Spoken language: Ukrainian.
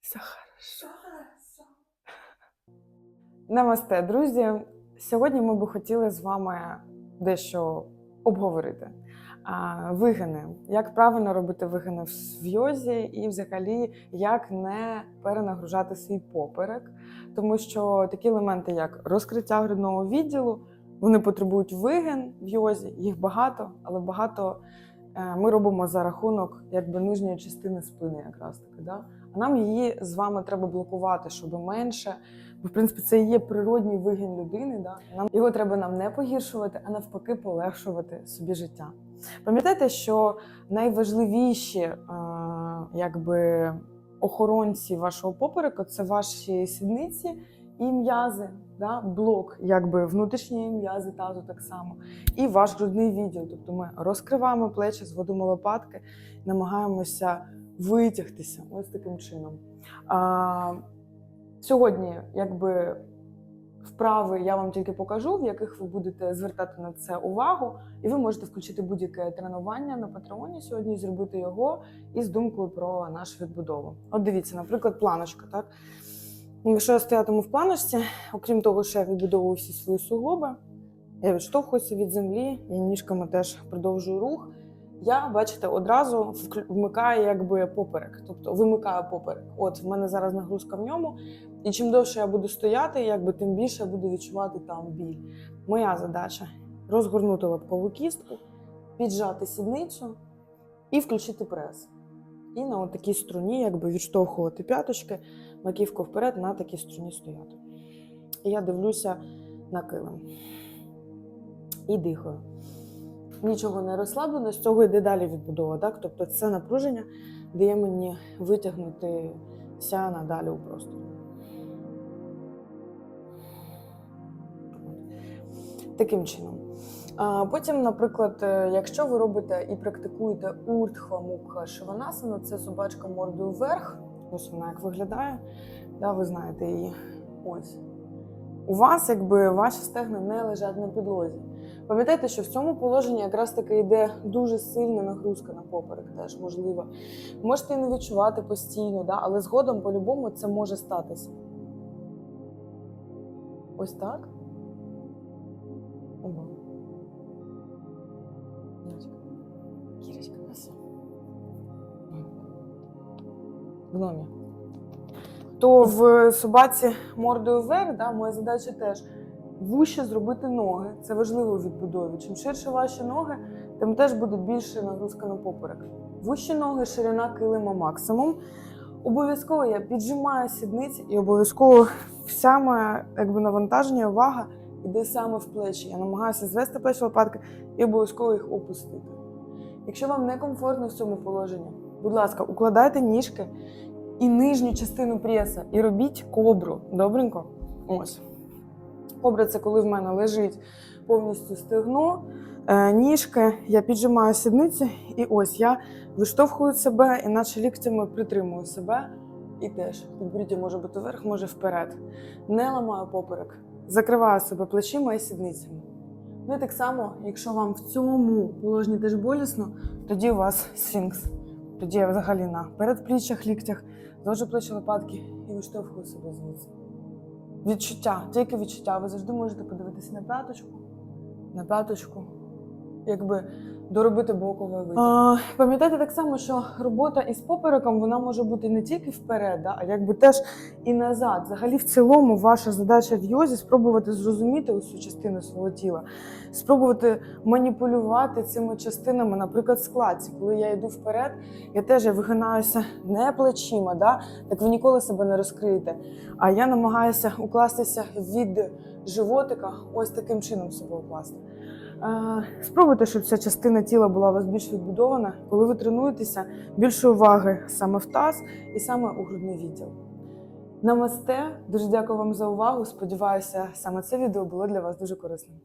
Все хорошо. Намасте, друзі. Сьогодні ми би хотіли з вами дещо обговорити. Вигини, як правильно робити вигини в йозі, і взагалі як не перенагружати свій поперек, тому що такі елементи, як розкриття грудного відділу, вони потребують вигин в йозі, їх багато, але багато ми робимо за рахунок якби нижньої частини спини, якраз таки. Да? А нам її з вами треба блокувати, щоб менше. Бо, в принципі, це є природній вигін людини. Да? Нам його треба нам не погіршувати, а навпаки, полегшувати собі життя. Пам'ятайте, що найважливіші е, якби, охоронці вашого попереку це ваші сідниці і м'язи, да? блок, якби внутрішні м'язи тазу так само, і ваш грудний відділ. Тобто ми розкриваємо плечі, зводимо лопатки, намагаємося витягтися ось таким чином. А, Сьогодні, якби вправи я вам тільки покажу, в яких ви будете звертати на це увагу, і ви можете включити будь-яке тренування на патреоні сьогодні, зробити його із думкою про нашу відбудову. От дивіться, наприклад, планочка. Так? Якщо я стоятиму в планочці, окрім того, що я відбудовую всі свої суглоби, я відштовхуюся від землі, я ніжками теж продовжую рух. Я, бачите, одразу вмикаю якби поперек, тобто вимикаю поперек. От в мене зараз нагрузка в ньому, і чим довше я буду стояти, якби тим більше я буду відчувати там біль. Моя задача розгорнути лобкову кістку, піджати сідницю і включити прес. І на такій струні, якби відштовхувати п'яточки, маківку вперед на такій струні стояти. І я дивлюся на килим і дихаю нічого не розслаблено, з цього йде далі відбудова. Так? Тобто це напруження дає мені витягнутися надалі у просторі. Таким чином. А Потім, наприклад, е, якщо ви робите і практикуєте уртхва мукха шиванасану, це собачка мордою вверх. Ось вона як виглядає. Да, ви знаєте її. Ось. У вас, якби ваші стегна не лежать на підлозі. Пам'ятайте, що в цьому положенні якраз таки йде дуже сильна нагрузка на поперек, теж можливо. Можете не відчувати постійно, да? але згодом по-любому це може статися. Ось так. Ого. Кірочка. Краса. Гномі. То в собаці мордою вверх, да, моя задача теж вище зробити ноги. Це важливо у відбудові. Чим ширше ваші ноги, тим теж буде більше нагрузка на поперек. Вищі ноги, ширина килима максимум. Обов'язково я піджимаю сідниці і обов'язково вся моя якби, навантаження, увага йде саме в плечі. Я намагаюся звести плечі лопатки і обов'язково їх опустити. Якщо вам некомфортно в цьому положенні, будь ласка, укладайте ніжки і нижню частину преса, і робіть кобру. Добренько? Ось. Кобра це коли в мене лежить повністю стегно, е, ніжки, я піджимаю сідниці, і ось я виштовхую себе, і наче ліктями притримую себе. І теж підборіддя може бути вверх, може вперед. Не ламаю поперек. Закриваю себе плечима і сідницями. Ну і так само, якщо вам в цьому положенні теж болісно, тоді у вас сфінкс. Тоді я взагалі на передпліччях, ліктях, зводжу плечі лопатки і виштовхую себе звідси. Відчуття, тільки відчуття. Ви завжди можете подивитися на п'яточку, на п'яточку, якби доробити боковий витяг. Пам'ятайте так само, що робота із попереком вона може бути не тільки вперед, а якби теж і назад. Взагалі, в цілому, ваша задача в йозі спробувати зрозуміти усю частину свого тіла, спробувати маніпулювати цими частинами, наприклад, складці. Коли я йду вперед, я теж я вигинаюся не плечима, да, так ви ніколи себе не розкриєте. А я намагаюся укластися від животика, ось таким чином себе укласти. Спробуйте, щоб ця частина тіла була у вас більш відбудована. Коли ви тренуєтеся, більше уваги саме в таз і саме у грудний відділ. Намасте, дуже дякую вам за увагу. Сподіваюся, саме це відео було для вас дуже корисним.